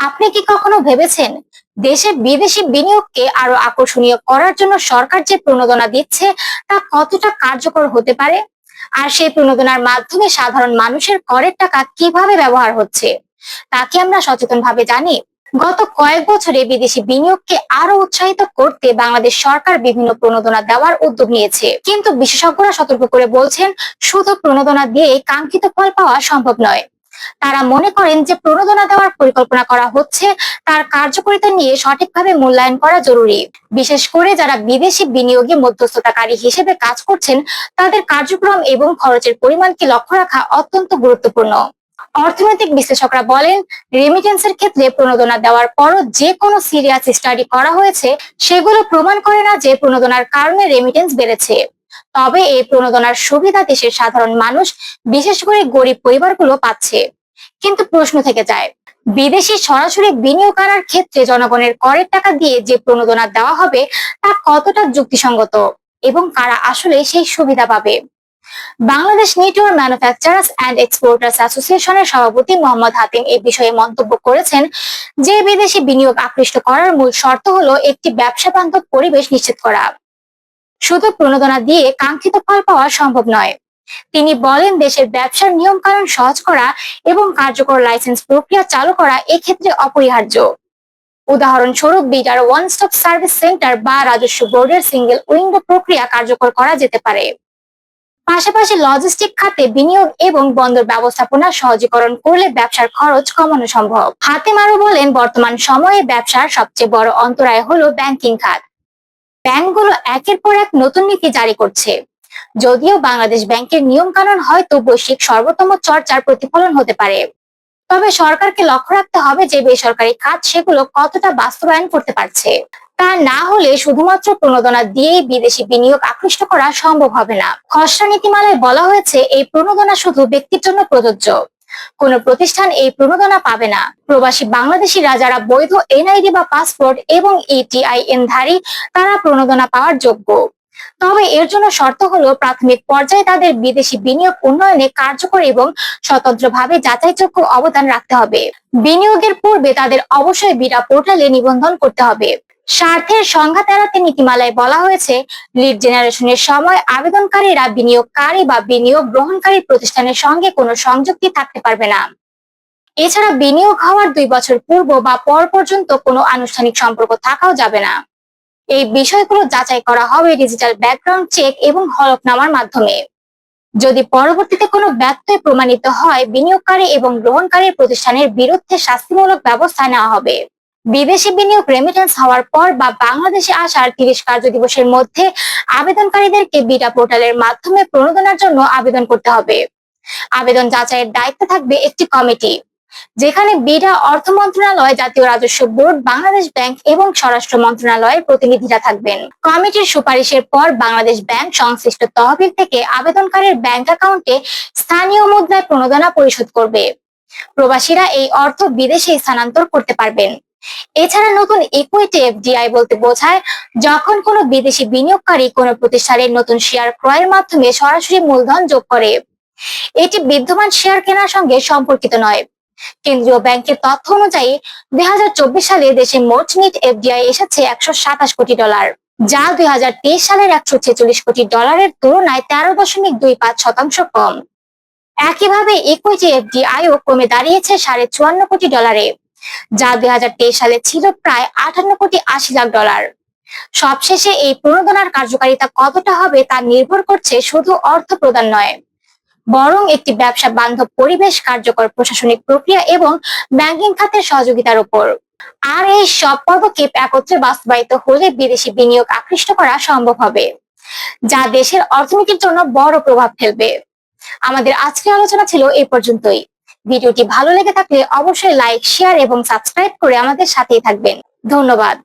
আপনি কি কখনো ভেবেছেন দেশে বিদেশি বিনিয়োগকে আরও আকর্ষণীয় করার জন্য সরকার যে প্রণোদনা দিচ্ছে তা কতটা কার্যকর হতে পারে? আর সেই প্রণোদনার মাধ্যমে সাধারণ মানুষের করের টাকা কীভাবে ব্যবহার হচ্ছে? তা কি আমরা সচেতনভাবে জানি? গত কয়েক বছরে বিদেশি বিনিয়োগকে আরও উৎসাহিত করতে বাংলাদেশ সরকার বিভিন্ন প্রণোদনা দেওয়ার উদ্যোগ নিয়েছে। কিন্তু বিশেষজ্ঞরা সতর্ক করে বলছেন, শুধু প্রণোদনা দিয়ে কাঙ্ক্ষিত ফল পাওয়া সম্ভব নয়। তারা মনে করেন যে প্রণোদনা দেওয়ার পরিকল্পনা করা হচ্ছে, তার কার্যকারিতা নিয়ে সঠিকভাবে মূল্যায়ন করা জরুরি। বিশেষ করে যারা বিদেশি বিনিয়োগে মধ্যস্থতাকারী হিসেবে কাজ করছেন, তাদের কার্যক্রম এবং খরচের পরিমাণকে লক্ষ্য রাখা অত্যন্ত গুরুত্বপূর্ণ। অর্থনৈতিক বিশ্লেষকরা বলেন রেমিটেন্সের ক্ষেত্রে প্রণোদনা দেওয়ার পরও যে কোনো সিরিয়াস স্টাডি করা হয়েছে, সেগুলো প্রমাণ করে না যে প্রণোদনার কারণে রেমিটেন্স বেড়েছে। তবে এই প্রণোদনার সুবিধা দেশের সাধারণ মানুষ, বিশেষ করে গরিব পরিবারগুলো পাচ্ছে। কিন্তু প্রশ্ন থেকে যায়, বিদেশি সরাসরি বিনিয়োগ করার ক্ষেত্রে জনগণের করের টাকা দিয়ে যে প্রণোদনা দেওয়া হবে, তা কতটা যুক্তিসঙ্গত এবং কারা আসলে সেই সুবিধা পাবে? Bangladesh network manufacturers and exporters অ্যাসোসিয়েশনের সভাপতি মোহাম্মদ হাতিম এই বিষয়ে মন্তব্য করেছেন যে, বিদেশি বিনিয়োগ আকৃষ্ট করার মূল শর্ত হলো একটি ব্যবসা বান্ধব পরিবেশ নিশ্চিত করা। শুধু প্রণোদনা দিয়ে কাঙ্ক্ষিত ফল পাওয়া সম্ভব নয়। তিনি বলেন, দেশের ব্যবসার নিয়ম কানুন সহজ করা এবং কার্যকর লাইসেন্স প্রক্রিয়া চালু করা এক্ষেত্রে অপরিহার্য। উদাহরণস্বরূপ বিটার ওয়ান স্টপ সার্ভিস সেন্টার বা রাজস্ব বোর্ডের সিঙ্গেল উইন্ডো প্রক্রিয়া কার্যকর করা যেতে পারে। পাশাপাশি লজিস্টিক খাতে বিনিয়োগ এবং বন্দর ব্যবস্থাপনা সহজীকরণ করলে ব্যবসার খরচ কমানো সম্ভব। হাতে আরও বলেন, বর্তমান সময়ে ব্যবসার সবচেয়ে বড় অন্তরায় হলো ব্যাংকিং খাত। ব্যাংকগুলো একের পর এক নতুন নীতি জারি করছে। যদিও বাংলাদেশ ব্যাংকের নিয়ম কানুন হয়তো বৈশ্বিক সর্বোত্তম চর্চার প্রতিফলন হতে পারে। তবে সরকারকে লক্ষ্য রাখতে হবে যে বেসরকারি খাত সেগুলো কতটা বাস্তবায়ন করতে পারছে। তা না হলে শুধুমাত্র প্রণোদনা দিয়েই বিদেশি বিনিয়োগ আকৃষ্ট করা সম্ভব হবে না। খসড়া নীতিমালায় বলা হয়েছে, এই প্রণোদনা শুধু ব্যক্তির জন্য প্রযোজ্য। কোন প্রতিষ্ঠান এই প্রণোদনা পাবে না। প্রবাসী বাংলাদেশিরা যারা বৈধ এনআইডি বা পাসপোর্ট এবং ইটিআইএন ধারী তারা প্রণোদনা পাওয়ার যোগ্য। তবে এর জন্য শর্ত হলো প্রাথমিক পর্যায়ে তাদের বিদেশি বিনিয়োগ উন্নয়নে কার্যকর এবং স্বতন্ত্রভাবে যাচাইযোগ্য অবদান রাখতে হবে। বিনিয়োগের পূর্বে তাদের অবশ্যই বিরা পোর্টালে নিবন্ধন করতে হবে। স্বার্থের সংঘাত এড়াতে নীতিমালায় বলা হয়েছে লিড জেনারেশনের সময় আবেদনকারীরা বিনিয়োগকারী বা বিনিয়োগ গ্রহণকারী প্রতিষ্ঠানের সঙ্গে কোনো সংযুক্তি থাকতে পারবে না। এছাড়া বিনিয়োগ হওয়ার দুই বছর পূর্ব বা পর পর্যন্ত কোনো আনুষ্ঠানিক সম্পর্ক থাকাও যাবে না। এই বিষয়গুলো যাচাই করা হবে ডিজিটাল ব্যাকগ্রাউন্ড চেক এবং হলফনামার মাধ্যমে। যদি পরবর্তীতে কোনো ব্যত্যয় প্রমাণিত হয়, বিনিয়োগকারী এবং গ্রহণকারী প্রতিষ্ঠানের বিরুদ্ধে শাস্তিমূলক ব্যবস্থা নেওয়া হবে। বিদেশি বিনিয়োগ রেমিটেন্স হওয়ার পর বা বাংলাদেশে আসার তিরিশ কার্য দিবসের মধ্যে আবেদনকারীদেরকে বিটা পোর্টালের মাধ্যমে প্রণোদনার জন্য আবেদন করতে হবে। আবেদন যাচাইয়ের দায়িত্ব থাকবে একটি কমিটি, যেখানে বিডা অর্থ মন্ত্রণালয়, জাতীয় রাজস্ব বোর্ড, বাংলাদেশ ব্যাংক এবং স্বরাষ্ট্র মন্ত্রণালয়ের প্রতিনিধিরা থাকবেন। কমিটির সুপারিশের পর বাংলাদেশ ব্যাংক সংশ্লিষ্ট তহবিল থেকে আবেদনকারীর ব্যাংক অ্যাকাউন্টে স্থানীয় মুদ্রায় প্রণোদনা পরিশোধ করবে। প্রবাসীরা এই অর্থ বিদেশে স্থানান্তর করতে পারবেন। এছাড়া নতুন ইকুইটি এফডিআই বলতে বোঝায়, যখন কোনো বিদেশি বিনিয়োগকারী কোনো প্রতিষ্ঠানের নতুন শেয়ার ক্রয়ের মাধ্যমে সরাসরি মূলধন যোগ করে। এটি বিদ্যমান শেয়ার কেনার সঙ্গে সম্পর্কিত নয়। কেন্দ্রীয় ব্যাংকের তথ্য অনুযায়ী, দুই হাজার চব্বিশ সালে দেশে মোট নিট এফডিআই এসেছে একশো সাতাশ কোটি ডলার, যা দুই হাজার তেইশ সালের একশো ছেচল্লিশ কোটি ডলারের তুলনায় তেরো দশমিক দুই পাঁচ শতাংশ কম। একইভাবে ইকুইটি এফডিআইও কমে দাঁড়িয়েছে সাড়ে চুয়ান্ন কোটি ডলারে। যা দুই হাজার তেইশ সালে ছিল প্রায় আটান্ন কোটি আশি লাখ ডলার। সবশেষে এই প্রণোদনার কার্যকারিতা কতটা হবে তা নির্ভর করছে শুধু অর্থ প্রদান নয়, বরং একটি ব্যবসা বান্ধব পরিবেশ, কার্যকর প্রশাসনিক প্রক্রিয়া এবং ব্যাংকিং খাতের সহযোগিতার উপর। আর এই সব পদক্ষেপ একত্রে বাস্তবায়িত হলে বিদেশি বিনিয়োগ আকৃষ্ট করা সম্ভব হবে, যা দেশের অর্থনীতির জন্য বড় প্রভাব ফেলবে। আমাদের আজকের আলোচনা ছিল এ পর্যন্তই। ভিডিওটি ভালো লেগে থাকলে অবশ্যই লাইক শেয়ার এবং সাবস্ক্রাইব করে আমাদের সাথেই থাকবেন। ধন্যবাদ।